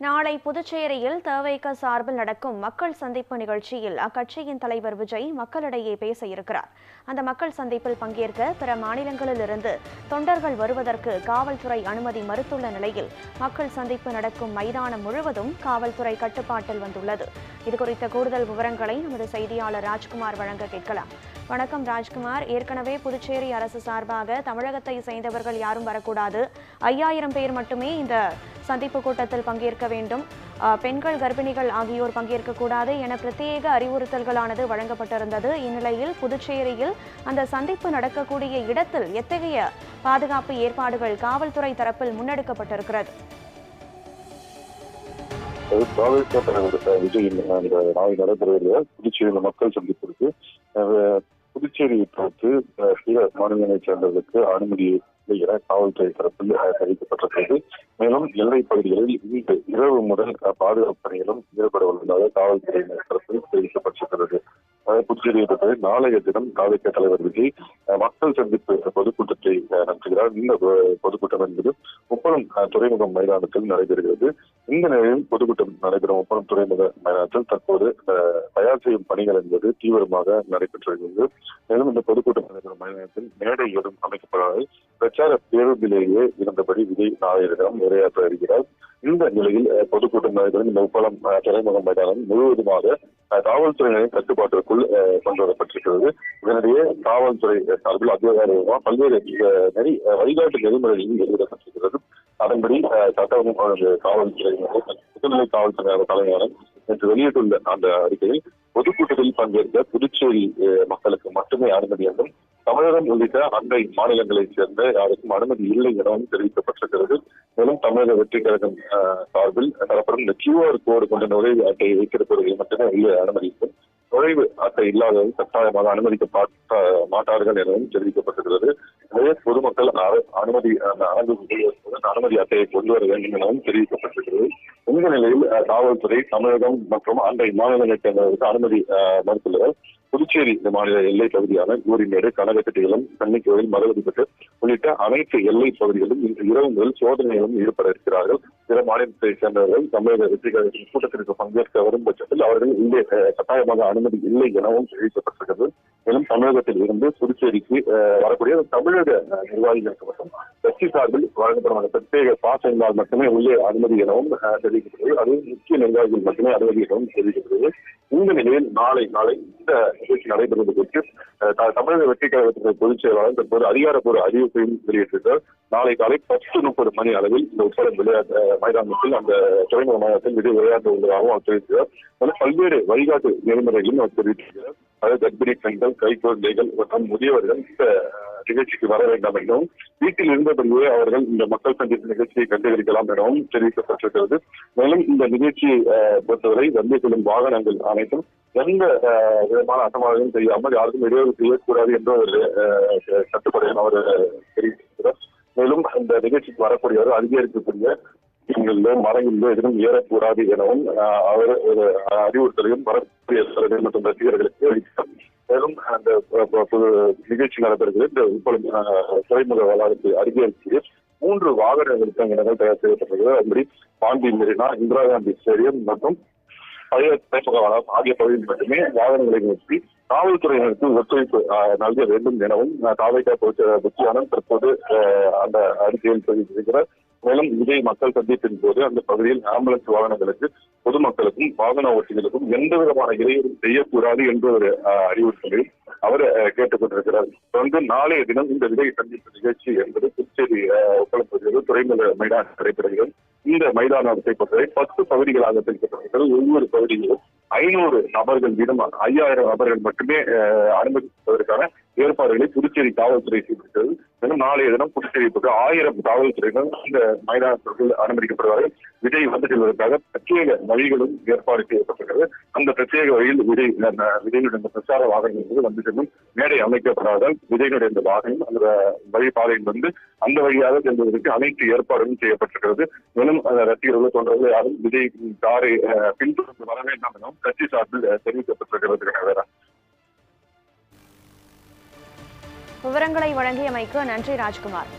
நாளை புதுச்சேரியில் தவேக சார்பில் நடக்கும் மக்கள் சந்திப்பு நிகழ்ச்சியில் அக்கட்சியின் தலைவர் விஜய் மக்களிடையே பேச இருக்கிறார் அந்த மக்கள் சந்திப்பில் பங்கேற்க பிற மாநிலங்களிலிருந்து தொண்டர்கள் வருவதற்கு காவல்துறை அனுமதி மறுத்துள்ள நிலையில் மக்கள் சந்திப்பு நடக்கும் மைதானம் முழுவதும் காவல்துறை கட்டுப்பாட்டில் வந்துள்ளது. இதுகுறித்த கூடுதல் விவரங்களை நமது செய்தியாளர் ராஜ்குமார் வழங்க கேட்கலாம். வணக்கம் ராஜ்குமார். ஏற்கனவே புதுச்சேரி அரசு சார்பாக தமிழகத்தை சேர்ந்தவர்கள் யாரும் வரக்கூடாது. ஐயாயிரம் பேர் மட்டுமே இந்த சந்திப்பு கூட்டத்தில் பங்கேற்க வேண்டும். பெண்கள் கர்ப்பிணிகள் ஆகியோர் பங்கேற்கக்கூடாது என பிரத்யேக அறிவுறுத்தல்களானது வழங்கப்பட்டிருந்தது. இந்நிலையில் புதுச்சேரியில் அந்த சந்திப்பு நடக்கக்கூடிய இடத்தில் எத்தகைய பாதுகாப்பு ஏற்பாடுகள் காவல்துறை தரப்பில் முன்னெடுக்கப்பட்டிருக்கிறது? அது தாவேக்கா விஜய் நாளை நடைபெறுகிற புதுச்சேரியில் மக்கள் சந்திப்பிற்கு புதுச்சேரியை பொறுத்து அஹ், மாநிலங்களைச் சேர்ந்தவர்களுக்கு அனுமதி என காவல்துறை தரப்பில் அறிவிக்கப்பட்டிருக்கிறது. மேலும் எல்லை பகுதிகளில் இன்று இரவு முதல் பாதுகாப்பு பணிகளும் ஈடுபட உள்ளதாக காவல்துறையினர் தரப்பில் தெரிவிக்கப்பட்டிருக்கிறது. புதுச்சேரியை பொறுத்தவரை நாளைய தினம் தாவேக்கா தலைவர் விஜய் மக்கள் சந்திப்பு பொதுக்கூட்டத்தை நடத்துகிறார். இந்த பொதுக்கூட்டம் என்பது உப்பளம் துறைமுகம் மைதானத்தில் நடைபெறுகிறது. இந்த நிலையில் பொதுக்கூட்டம் நடைபெறும் ஒப்பனம் துறைமுக மைதானத்தில் தற்போது தயார் செய்யும் பணிகள் என்பது தீவிரமாக நடைபெற்று வருகிறது மேலும் இந்த பொதுக்கூட்டம் நடைபெறும் மைதானத்தில் மேடை எதுவும் அமைக்கப்படாது. பிரச்சார பேருந்திலேயே இருந்தபடி விஜய் நாளைய தினம் உரையாற்ற இருக்கிறார். இந்த நிலையில் பொதுக்கூட்டம் நடைபெறும் இந்த உப்பளம் துறைமுக மைதானம் முழுவதுமாக காவல்துறையினரின் கட்டுப்பாட்டிற்குள் கொண்டு வரப்பட்டிருக்கிறது. இதனிடையே காவல்துறை சார்பில் அதிகாரிகமாக பல்வேறு நெறி வழிகாட்டு நெறிமுறைகளும் வெளியிடப்பட்டிருக்கிறது. அதன்படி சட்டம் காவல்துறை காவல்துறையினர் காவல்துறை தலைவரும் நேற்று வெளியிட்டுள்ள அந்த அறிக்கையில் பொதுக்கூட்டத்தில் பங்கேற்க புதுச்சேரி மக்களுக்கு மட்டுமே அனுமதி என்றும் தமிழகம் உள்ளிட்ட அண்டை மாநிலங்களைச் சேர்ந்த யாருக்கும் அனுமதி இல்லை எனவும் தெரிவிக்கப்பட்டிருக்கிறது மேலும் தமிழக வெற்றி கழகம் சார்பில் தரப்படும் இந்த கியூஆர் கோடு கொண்ட நுழைவு அட்டையை வைத்திருப்பவர்கள் மட்டுமே அனுமதி அனுமதிக்கும். நுழைவு அட்டை இல்லாதவர்கள் கட்டாயமாக அனுமதிக்கப்பட்ட மாட்டார்கள் எனவும் தெரிவிக்கப்பட்டிருக்கிறது. எனவே பொதுமக்கள் அனுமதி அனுமதி அனுமதி அட்டையை கொண்டு வர வேண்டும் எனவும் தெரிவிக்கப்பட்டிருக்கிறது. இந்த நிலையில் அஹ், காவல்துறை தமிழகம் மற்றும் அண்டை மாநிலங்களைச் சேர்ந்தவர்களுக்கு அனுமதி அஹ், புதுச்சேரி இந்த மாநில எல்லை பகுதியான ஊரிமேடு கனகத்திட்டிகளும் கன்னிக்கோவில் மதுவதிப்பட்டு உள்ளிட்ட அனைத்து எல்லை பகுதிகளிலும் இன்று இரவு முதல் சோதனைகளும் ஈடுபட இருக்கிறார்கள். பிற மாநிலத்தைச் சேர்ந்தவர்கள் தமிழக வெற்றி கழகத்தின் கூட்டத்திற்கு பங்கேற்க வரும் பட்சத்தில் அவர்கள் இங்கே கட்டாயமாக அனுமதி இல்லை எனவும் தெரிவிக்கப்பட்டிருக்கிறது. தமிழகத்தில் இருந்து புதுச்சேரிக்கு வரக்கூடிய தமிழக நிர்வாகிகளுக்கு மட்டும் கட்சி சார்பில் வழங்கப்படும் அந்த பிரத்யேக பாஸ் என்றால் மட்டுமே உள்ளே அனுமதி எனவும் தெரிவிக்கப்படுகிறது. அது முக்கிய நிர்வாகிகள் மட்டுமே அனுமதி எனவும் தெரிவிக்கப்படுகிறது. இந்த நிலையில் நாளை நாளை இந்த நிகழ்ச்சி நடைபெறுவது குறித்து த- தமிழக வெற்றி கழகத்தின் பொதுச் செயலாளர் தற்போது அதிகாரப்பூர்வ அறிவிப்பையும் வெளியிட்டிருக்கிறார். நாளை காலை பத்து முப்பது மணி அளவில் இந்த உப்பளம் விளையாட்டு மைதானத்தில் அந்த துறைமுக மைதானத்தில் விஜய் விளையாட்டு உள்ளதாகவும் அவர் தெரிவிக்கிறார். பல்வேறு வழிகாட்டு நெறிமுறைகளையும் அவர் தெரிவித்திருக்கிறார். அதாவது கர்ப்பிணி பெண்கள் கைக்குழந்தைகள் மற்றும் முதியவர்கள் இந்த நிகழ்ச்சிக்கு வர வேண்டாம் எனவும் வீட்டில் இருந்தபடியே அவர்கள் இந்த மக்கள் சந்திப்பு நிகழ்ச்சியை கண்டுகளிக்கலாம் எனவும் தெரிவிக்கப்பட்டிருக்கிறது. மேலும் இந்த நிகழ்ச்சியை பொறுத்தவரை வந்து செல்லும் வாகனங்கள் அனைத்தும் எந்த விதமான அசம்பாவிதம் செய்யாமல் யாருக்கும் இடையூறு செய்யக்கூடாது என்ற ஒரு அஹ், அவர் தெரிவித்திருக்கிறார். மேலும் இந்த நிகழ்ச்சிக்கு வரக்கூடியவர் அதிகரிக்கக்கூடிய இங்குள்ள மரங்களிலோ எதுவும் ஏறக்கூடாது எனவும் அஹ், அவர் ஒரு அறிவுறுத்தலையும் வரக்கூடிய தலைவர் மற்றும் ரசிகர்களுக்கு அளித்தார் மேலும் அந்த நிகழ்ச்சி நடைபெறுகிறது இந்த உப்பளம் அஹ், துறைமுக வளாகத்தை அருகே இருக்கிறது மூன்று வாகன நிறுத்தங்கள் தயார் செய்யப்பட்டிருக்கிறது. அதுபடி பாண்டி மெரினா இந்திரா காந்தி ஸ்டேடியம் மற்றும் பழைய துறைமுக வளாகம் ஆகிய பகுதியில் மட்டுமே வாகனங்களை நிறுத்தி காவல்துறையினருக்கு ஒத்துழைப்பு அஹ், நல்க வேண்டும் எனவும் தாவைக்கா புத்தியானம் தற்போது அஹ், அந்த அறிக்கையில் தெரிவித்திருக்கிறார். மேலும் விஜய் மக்கள் சந்திப்பின் போது அந்த பகுதியில் ஆம்புலன்ஸ் வாகனங்களுக்கு பொதுமக்களுக்கும் வாகன ஓட்டிகளுக்கும் எந்த விதமான இடையூறும் செய்யக்கூடாது என்ற ஒரு அறிவுறுத்தலை அவர் கேட்டுக்கொண்டிருக்கிறார். தொடர்ந்து நாளைய தினம் இந்த விஜய் சந்திப்பு நிகழ்ச்சி என்பது புதுச்சேரி அஹ், துறைமுக மைதானம் நடைபெறுகிறது. இந்த மைதானத்தை பொறுத்தவரை பத்து பகுதிகளாக பிரிக்கப்பட்டிருக்கிறது. ஒவ்வொரு பகுதியிலும் ஐநூறு நபர்கள் வீதம் ஐயாயிரம் நபர்கள் மட்டுமே அனுமதிப்பதற்கான ஏற்பாடுகளை புதுச்சேரி காவல்துறை செய்திருக்கிறது. மேலும் நாளைய தினம் புதுச்சேரி ஆயிரம் காவல்துறையினர் இந்த மைதானத்திற்குள் அனுமதிக்கப்படுவார்கள். விஜய் வந்து செல்வதற்காக பிரத்யேக வழிகளும் ஏற்பாடு செய்யப்பட்டிருக்கிறது. அந்த பிரத்யேக வழியில் விஜய் விஜயனுடைய இந்த பிரச்சார வாகனம் என்பது வந்து செல்லும் மேடை அமைக்கப்படாதால் விஜயனுடைய இந்த வாகனம் அந்த வழிபாதையில் வந்து அந்த வழியாக செல்வதற்கு அனைத்து ஏற்பாடுகளும் செய்யப்பட்டிருக்கிறது. மேலும் ரசிகர்கள் தொண்டர்கள் யாரும் விஜய் காரை பின்தொடர்ந்து வர வேண்டாம் எனவும் கட்சி சார்பில் தெரிவிக்கப்பட்டிருக்கிறது. வேற விவரங்களை வழங்கியமைக்கு நன்றி ராஜ்குமார்.